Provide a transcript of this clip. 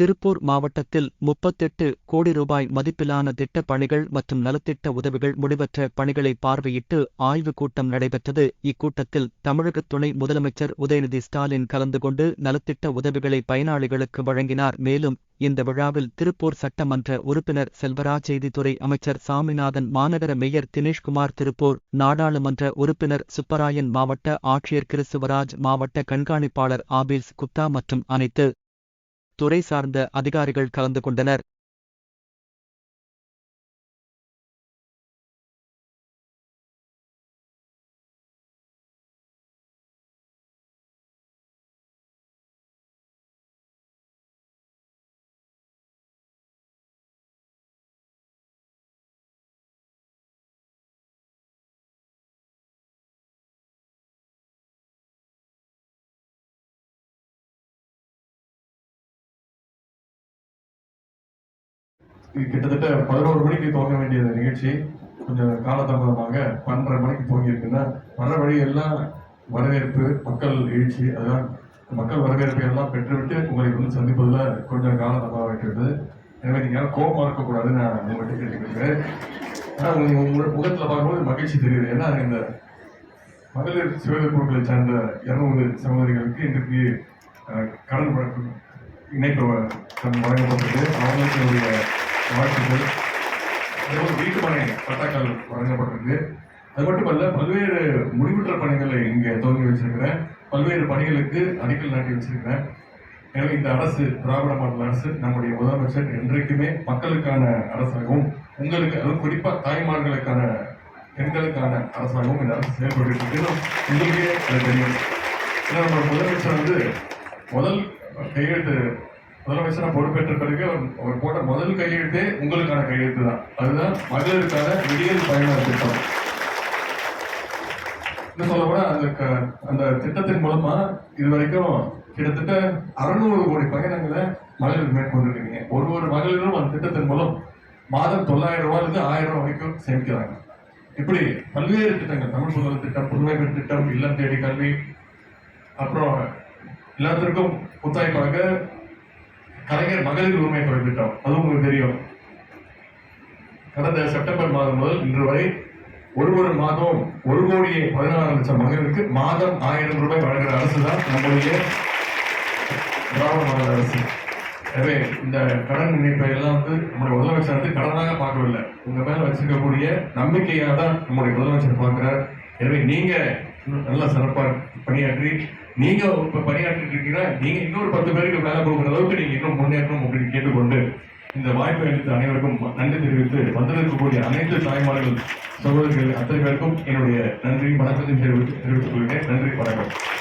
திருப்பூர் மாவட்டத்தில் முப்பத்தெட்டு கோடி ரூபாய் மதிப்பிலான திட்டப் பணிகள் மற்றும் நலத்திட்ட உதவிகள் முடிவற்ற பணிகளை பார்வையிட்டு ஆய்வுக் கூட்டம் நடைபெற்றது. இக்கூட்டத்தில் தமிழக துணை முதலமைச்சர் உதயநிதி ஸ்டாலின் கலந்து கொண்டு நலத்திட்ட உதவிகளை பயனாளிகளுக்கு வழங்கினார். மேலும் இந்த விழாவில் திருப்பூர் சட்டமன்ற உறுப்பினர் செல்வராஜ் செய்தித்துறை அமைச்சர் சாமிநாதன் மாநகர மேயர் தினேஷ்குமார் திருப்பூர் நாடாளுமன்ற உறுப்பினர் சுப்பராயன் மாவட்ட ஆட்சியர் கிறிஸ்துவராஜ் மாவட்ட கண்காணிப்பாளர் ஆபீல்ஸ் குப்தா மற்றும் அனைத்து துறை சார்ந்த அதிகாரிகள் கலந்து கொண்டனர். கிட்டத்தட்ட பதினோரு மணிக்கு துவங்க வேண்டிய நிகழ்ச்சி கொஞ்சம் காலதாமதமாக பன்னெண்டரை மணிக்கு துவங்கியிருக்குன்னா வர வழி எல்லாம் வரவேற்பு மக்கள் எழுச்சி அதெல்லாம் மக்கள் வரவேற்பை எல்லாம் பெற்றுவிட்டு உங்களை வந்து சந்திப்பதில் கொஞ்சம் காலதாமதமாக இருக்கிறது. எனவே நீங்கள் யாரும் கோபமாக இருக்கக்கூடாதுன்னு நான் உங்கள்கிட்ட கேட்டுக்கிறேன் ஆனால் உங்க உங்கள் முகத்தில் பார்க்கும்போது மகிழ்ச்சி தெரியுது. ஏன்னா இந்த மகளிர் சுயதொழில் குழுக்களை சார்ந்த இரநூறு சகோதரிகளுக்கு இன்றைக்கு கடன் வழக்கு இணைப்பு வழங்கப்பட்டது அவங்களுக்கு என்னுடைய வாழ்த்துக்கள். வீட்டு பணி பட்டாக்கள் வழங்கப்பட்டிருக்கு. அது மட்டுமல்ல பல்வேறு முடிவுற்ற பணிகளை இங்கே துவங்கி வச்சிருக்கிறேன். பல்வேறு பணிகளுக்கு அடிக்கல் நாட்டி வச்சிருக்கிறேன். எனவே இந்த அரசு திராவிட மாடல் அரசு நம்முடைய முதலமைச்சர் என்றைக்குமே மக்களுக்கான அரசாகவும் உங்களுக்கு அதுவும் குறிப்பாக தாய்மார்களுக்கான பெண்களுக்கான அரசாகவும் இந்த அரசு செயல்பட்டு இருக்கு. உங்களுக்கே அது தெரியும். ஏன்னா நம்ம முதலமைச்சர் வந்து முதல் கையெழுத்து முதலமைச்சரா பொறுப்பேற்ற பிறகு அவர் போட்ட முதல் கையெழுத்தே உங்களுக்கான கையெழுத்து தான். அதுதான் மகளிருக்கான விடியல் பயண திட்டம். இன்னும் சொல்ல போனா அந்த க- அந்த திட்டத்தின் மூலமா இது வரைக்கும் கிட்டத்தட்ட அறுநூறு கோடி பயணங்களை மகளிர் மேற்கொண்டிருக்கீங்க. ஒரு ஒரு மகளிரும் அந்த திட்டத்தின் மூலம் மாதம் தொள்ளாயிரம் ரூபாயிலிருந்து ஆயிரம் ரூபாய் வரைக்கும் சேமிக்கிறாங்க. இப்படி பல்வேறு திட்டங்கள் தமிழ் புதல் திட்டம் புதுமை பெண் திட்டம் இல்லம் தேடி கல்வி அப்புறம் எல்லாத்திற்கும் புத்தாய்ப்பாக கலைஞர் மகளிர் உரிமை தொகை திட்டம். அதுவும் உங்களுக்கு தெரியும். கடந்த செப்டம்பர் மாதம் முதல் இன்று வரை ஒரு ஒரு மாதம் ஒரு கோடியே பதினாறு லட்சம் மகளிருக்கு மாதம் ஆயிரம் ரூபாய் வழங்குற அரசு தான் நம்முடைய திராவிட மாநில அரசு. எனவே இந்த கடன் இணைப்பை எல்லாம் வந்து நம்முடைய முதலமைச்சர் வந்து கடனாக பார்க்கவில்லை. உங்க மேல வச்சிருக்கக்கூடிய நம்பிக்கையாக தான் நம்முடைய முதலமைச்சர் பார்க்கிறார். எனவே நீங்க நல்லா சிறப்பாக பணியாற்றி நீங்கள் இப்போ பணியாற்றிட்டு இருக்கீங்கன்னா நீங்கள் இன்னொரு பத்து பேருக்கு வேலை கொடுக்குற அளவுக்கு நீங்கள் இன்னும் முன்னேறணும் அப்படின்னு கேட்டுக்கொண்டு இந்த வாய்ப்பை அளித்த அனைவருக்கும் நன்றி தெரிவித்து வந்திருக்கக்கூடிய அனைத்து தாய்மார்கள் சகோதரர்கள் அத்தனை பேருக்கும் என்னுடைய நன்றி வணக்கத்தை தெரிவித்து தெரிவித்துக் கொள்கிறேன். நன்றி வணக்கம்.